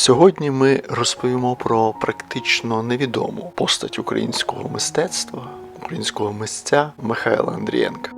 Сьогодні ми розповімо про практично невідому постать українського мистецтва, українського митця Михайла Андрієнка.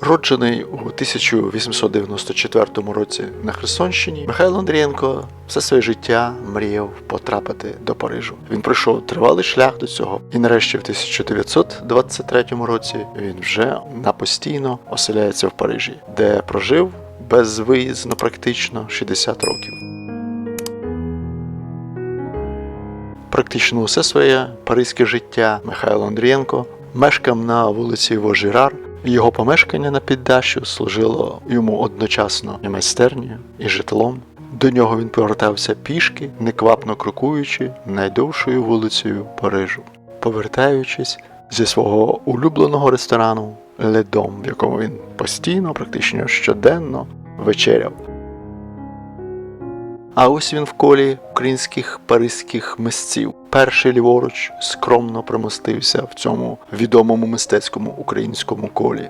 Роджений у 1894 році на Херсонщині, Михайло Андрієнко все своє життя мріяв потрапити до Парижу. Він пройшов тривалий шлях до цього, і нарешті в 1923 році він вже напостійно оселяється в Парижі, де прожив безвиїзно практично 60 років. Практично усе своє паризьке життя Михайло Андрієнко мешкав на вулиці Вожирар. Його помешкання на піддащу служило йому одночасно і майстернею, і житлом. До нього він повертався пішки, неквапно крокуючи найдовшою вулицею Парижу, повертаючись зі свого улюбленого ресторану Ледом, в якому він постійно, практично щоденно вечеряв. А ось він в колі українських паризьких мисців. Перший ліворуч скромно примостився в цьому відомому мистецькому українському колі.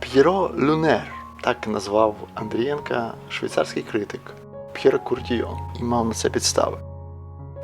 П'єро Люнер так назвав Андрієнка швейцарський критик П'єро Куртійон і мав на це підстави.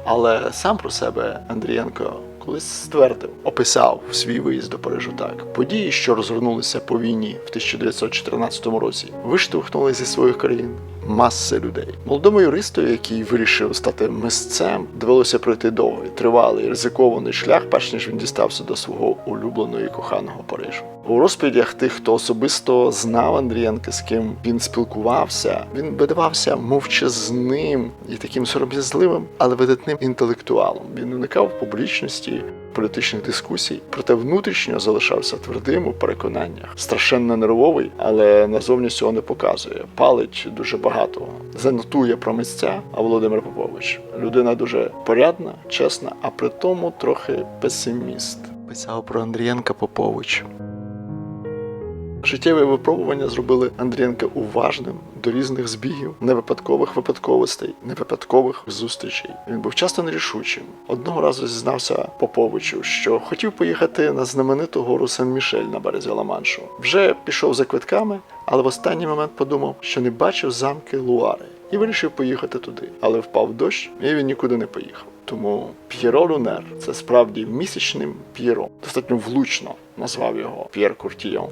Але сам про себе Андрієнко колись ствердив, описав свій виїзд до Парижу так: події, що розгорнулися по війні в 1914 році, виштовхнули зі своїх країн маси людей. Молодому юристу, який вирішив стати мисцем, довелося пройти довгий, тривалий, ризикований шлях, перш ніж він дістався до свого улюбленого і коханого Парижу. У розповідях тих, хто особисто знав Андрієнка, з ким він спілкувався, він видавався мовчазним і таким сором'язливим, але видатним інтелектуалом. Він уникав публічності, політичних дискусій, проте внутрішньо залишався твердим у переконаннях. Страшенно нервовий, але назовні цього не показує. Палить дуже багато. Занотує про місця, а Володимир Попович людина дуже порядна, чесна, а при тому трохи песиміст. Писав про Андрієнка Попович. Життєві випробування зробили Андрієнка уважним до різних збігів, невипадкових випадковостей, невипадкових зустрічей. Він був часто нерішучим. Одного разу зізнався Поповичу, що хотів поїхати на знамениту гору Сен-Мішель на березі Ла-Маншу. Вже пішов за квитками, але в останній момент подумав, що не бачив замки Луари, і вирішив поїхати туди. Але впав дощ, і він нікуди не поїхав. Тому П'єро Лунер це справді місячним П'єро. Достатньо влучно назвав його П'єр Куртійон.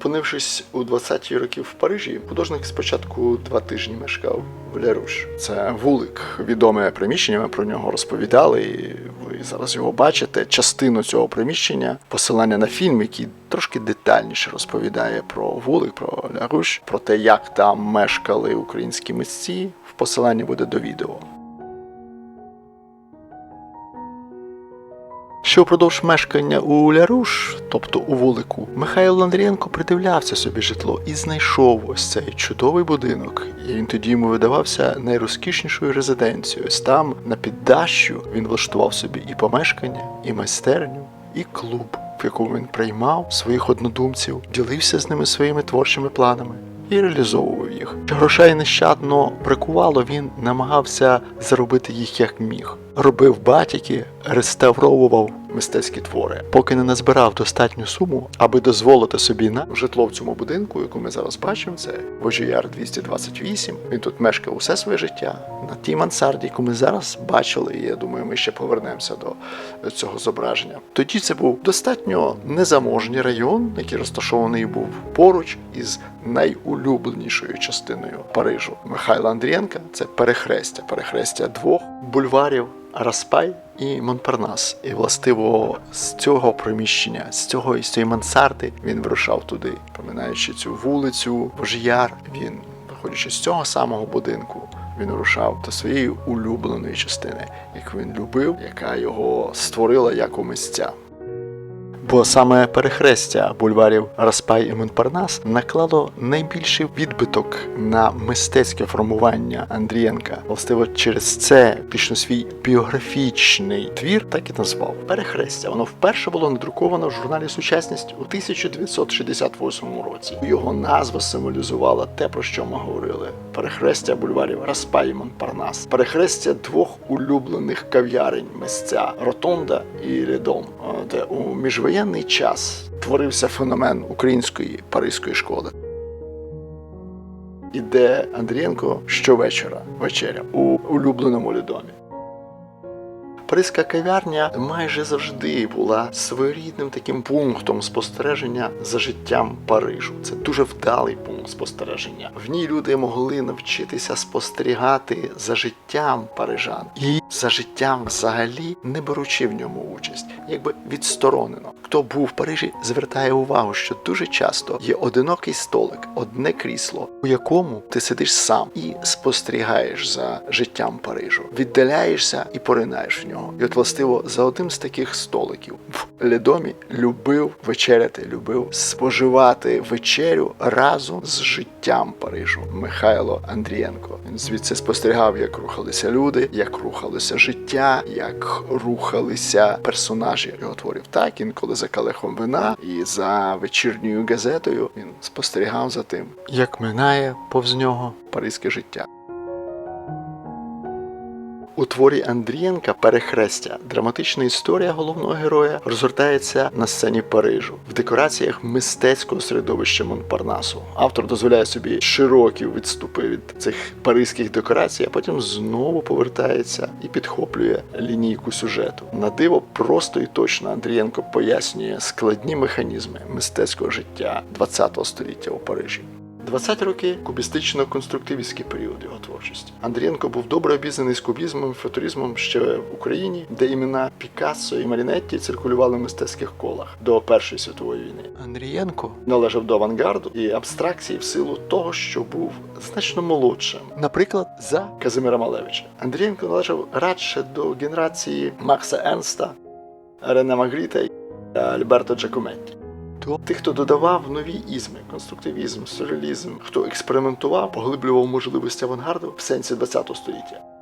Опинившись у 20-ті роки в Парижі, художник спочатку два тижні мешкав в Ляруш. Це вулик, відоме приміщення. Ми про нього розповідали. і Ви зараз його бачите. Частину цього приміщення, посилання на фільм, який трошки детальніше розповідає про вулик, про Ляруш, про те, як там мешкали українські митці. В посиланні буде до відео. Що впродовж мешкання у Ляруш, тобто у вулику, Михайло Андрієнко придивлявся собі житло і знайшов ось цей чудовий будинок. І він тоді йому видавався найрозкішнішою резиденцією. Ось там, на піддащу, він влаштував собі і помешкання, і майстерню, і клуб, в якому він приймав своїх однодумців, ділився з ними своїми творчими планами. І реалізовував їх. Грошей нещадно бракувало, він намагався заробити їх як міг. Робив батіки, реставровував мистецькі твори, поки не назбирав достатню суму, аби дозволити собі на житло в цьому будинку, яку ми зараз бачимо. Це Вожіяр 228. Він тут мешкав усе своє життя на тій мансарді, яку ми зараз бачили. І я думаю, ми ще повернемося до цього зображення. Тоді це був достатньо незаможний район, який розташований був поруч із найулюбленішою частиною Парижу Михайла Андрієнка. Це перехрестя, перехрестя двох бульварів. Распай і Монпарнас. І властиво з цього приміщення, з цього і з цієї мансарди він вирушав туди, пам'ятаючи цю вулицю, Божияр. Він, виходячи з цього самого будинку, він рушав до своєї улюбленої частини, яку він любив, яка його створила як у місця. Бо саме перехрестя бульварів Распай і Монпарнас наклало найбільший відбиток на мистецьке формування Андрієнка. Властиво через це пішно свій біографічний твір так і назвав перехрестя. Воно вперше було надруковано в журналі Сучасність у 1968 році. Його назва символізувала те, про що ми говорили: перехрестя бульварів Распай і Монпарнас, перехрестя двох улюблених кав'ярень місця Ротонда і Ледом, де у довоєнний час творився феномен української паризької школи. Іде Андрієнко щовечора вечеря у улюбленому людомі. Паризька кав'ярня майже завжди була своєрідним таким пунктом спостереження за життям Парижу. Це дуже вдалий пункт спостереження. В ній люди могли навчитися спостерігати за життям парижан і за життям взагалі не беручи в ньому участь, якби відсторонено. Хто був в Парижі, звертає увагу, що дуже часто є одинокий столик, одне крісло, у якому ти сидиш сам і спостерігаєш за життям Парижу, віддаляєшся і поринаєш в нього. І от властиво за одним з таких столиків в Ледомі любив вечеряти, любив споживати вечерю разом з життям Парижу Михайло Андрієнко. Він звідси спостерігав, як рухалися люди, як рухалося життя, як рухалися персонажі його творів. Так інколи за калехом вина і за вечірньою газетою він спостерігав за тим, як минає повз нього паризьке життя. У творі Андрієнка Перехрестя драматична історія головного героя розгортається на сцені Парижу в декораціях мистецького середовища Монпарнасу. Автор дозволяє собі широкі відступи від цих паризьких декорацій, а потім знову повертається і підхоплює лінійку сюжету. На диво просто і точно Андрієнко пояснює складні механізми мистецького життя ХХ століття у Парижі. 20 роки кубістично-конструктивістський період його творчості. Андрієнко був добре обізнаний з кубізмом, футуризмом ще в Україні, де імена Пікассо і Марінетті циркулювали в мистецьких колах до Першої світової війни. Андрієнко належав до авангарду і абстракції в силу того, що був значно молодшим. Наприклад, за Казимира Малевича. Андрієнко належав радше до генерації Макса Енста, Рене Магріта і Альберто Джакометті. То тих, хто додавав нові ізми, конструктивізм, сюрреалізм, хто експериментував, поглиблював можливості авангарду в сенсі ХХ століття.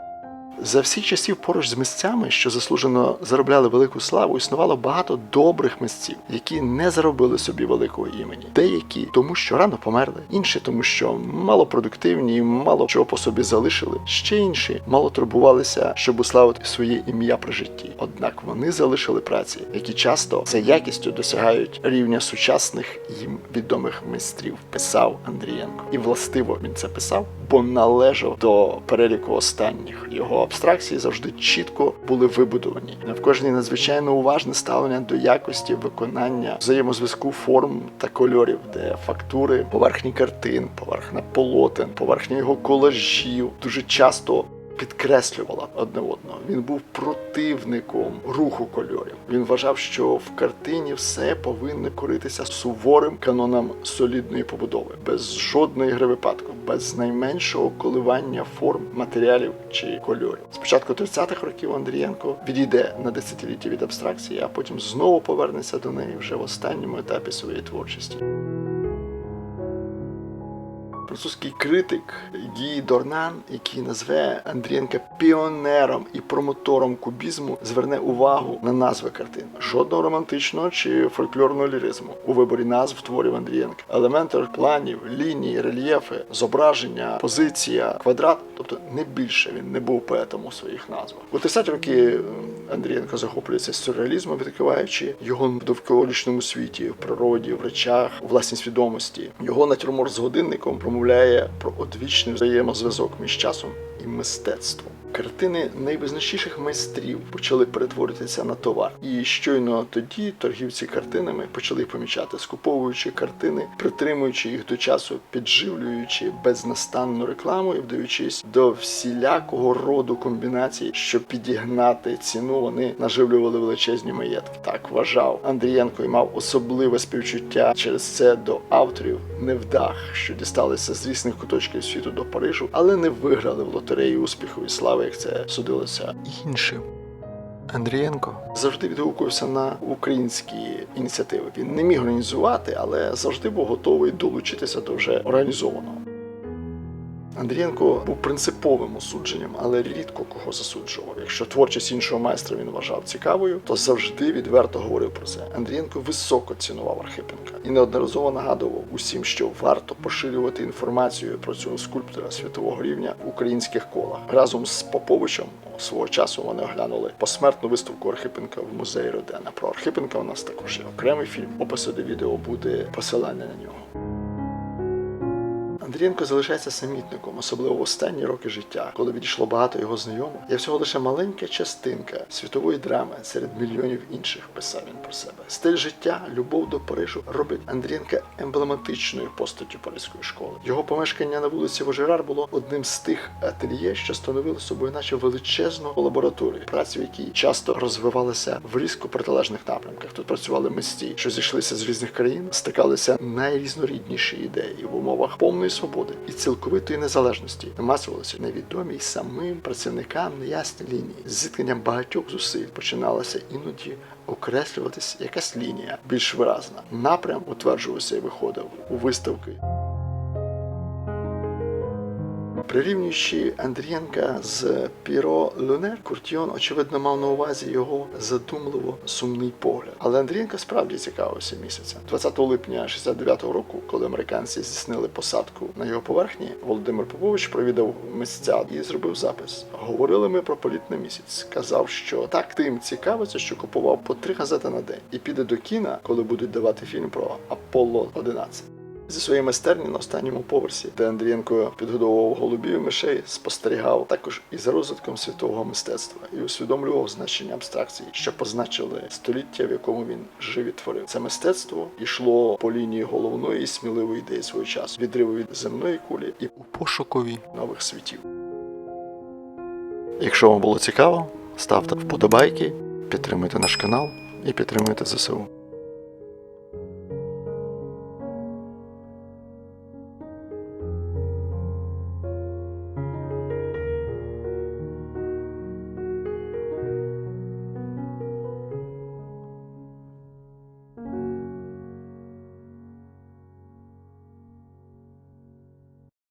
За всіх часів поруч з мисцями, що заслужено заробляли велику славу, існувало багато добрих мисців, які не заробили собі великого імені. Деякі тому, що рано померли, інші тому, що малопродуктивні і мало чого по собі залишили. Ще інші мало турбувалися, щоб уславити своє ім'я при житті. Однак вони залишили праці, які часто за якістю досягають рівня сучасних їм відомих майстрів. Писав Андрієнко, і властиво він це писав, бо належав до переліку останніх. Його абстракції завжди чітко були вибудовані. В кожній надзвичайно уважне ставлення до якості виконання взаємозв'язку форм та кольорів, де фактури, поверхні картин, поверхня полотен, поверхня його колажів дуже часто. Підкреслювала одне одного. Він був противником руху кольорів. Він вважав, що в картині все повинно коритися суворим канонам солідної побудови, без жодної гри випадку, без найменшого коливання форм, матеріалів чи кольорів. Спочатку 30-х років Андрієнко відійде на десятиліття від абстракції, а потім знову повернеться до неї вже в останньому етапі своєї творчості. Французький критик Гі Дорнан, який назве Андрієнка піонером і промотором кубізму, зверне увагу на назви картин. Жодного романтичного чи фольклорного ліризму у виборі назв творів Андрієнка. Елементи планів, лінії, рельєфи, зображення, позиція, квадрат, тобто не більше він не був поетом у своїх назвах. У 30 роки Андрієнко захоплюється сюрреалізмом, відкриваючи його в довколишньому світі, в природі, в речах, у власній свідомості. Його натюрморт з годинником промовляє про одвічний взаємозв'язок між часом і мистецтвом. Картини найвизначніших майстрів почали перетворитися на товар, і щойно тоді торгівці картинами почали помічати, скуповуючи картини, притримуючи їх до часу, підживлюючи безнастанну рекламу і вдаючись до всілякого роду комбінацій, щоб підігнати ціну. Вони наживлювали величезні маєтки. Так вважав Андрієнко і мав особливе співчуття через це до авторів невдах, що дісталися з різних куточків світу до Парижу, але не виграли в лотереї успіху і слави, як це судилося іншим. Андрієнко завжди відгукувався на українські ініціативи. Він не міг організувати, але завжди був готовий долучитися до вже організованого. Андрієнко був принциповим осудженням, але рідко кого засуджував. Якщо творчість іншого майстра він вважав цікавою, то завжди відверто говорив про це. Андрієнко високо цінував Архипенка і неодноразово нагадував усім, що варто поширювати інформацію про цього скульптора світового рівня в українських колах. Разом з Поповичем свого часу вони оглянули посмертну виставку Архипенка в музеї Родена. Про Архипенка у нас також є окремий фільм. Опису до відео буде посилання на нього. Андрієнко залишається самітником, особливо в останні роки життя, коли відійшло багато його знайомих. Є всього лише маленька частинка світової драми серед мільйонів інших. Писав він про себе. Стиль життя, любов до Парижу робить Андрієнка емблематичною постаттю паризької школи. Його помешкання на вулиці Вожерар було одним з тих ательє, що становили собою, наче величезну лабораторію, праці в якій часто розвивалися в різко протилежних напрямках. Тут працювали мисті, що зійшлися з різних країн, стикалися найрізнорідніші ідеї в умовах повної свободи і цілковитої незалежності. намасувалися невідомі й самим працівникам неясні лінії. З зіткненням багатьох зусиль починалася іноді окреслюватись якась лінія більш виразна. Напрям утверджувався і виходив у виставки. Прирівнюючи Андрієнка з Піро Люнер, Куртіон, очевидно, мав на увазі його задумливо сумний погляд. Але Андрієнко справді цікавився місяцем. 20 липня 69-го року, коли американці здійснили посадку на його поверхні, Володимир Попович провідав місця і зробив запис. Говорили ми про політ на місяць. Сказав, що так тим цікавиться, що купував по три газети на день і піде до кіна, коли будуть давати фільм про Аполло 11 Зі своєї майстерні на останньому поверсі, де Андрієнко підгодовував голубів мишей, спостерігав також і за розвитком світового мистецтва і усвідомлював значення абстракцій, що позначили століття, в якому він жив і творив. Це мистецтво йшло по лінії головної і сміливої ідеї свого часу, відриву від земної кулі і у пошукові нових світів. Якщо вам було цікаво, ставте вподобайки, підтримуйте наш канал і підтримуйте ЗСУ.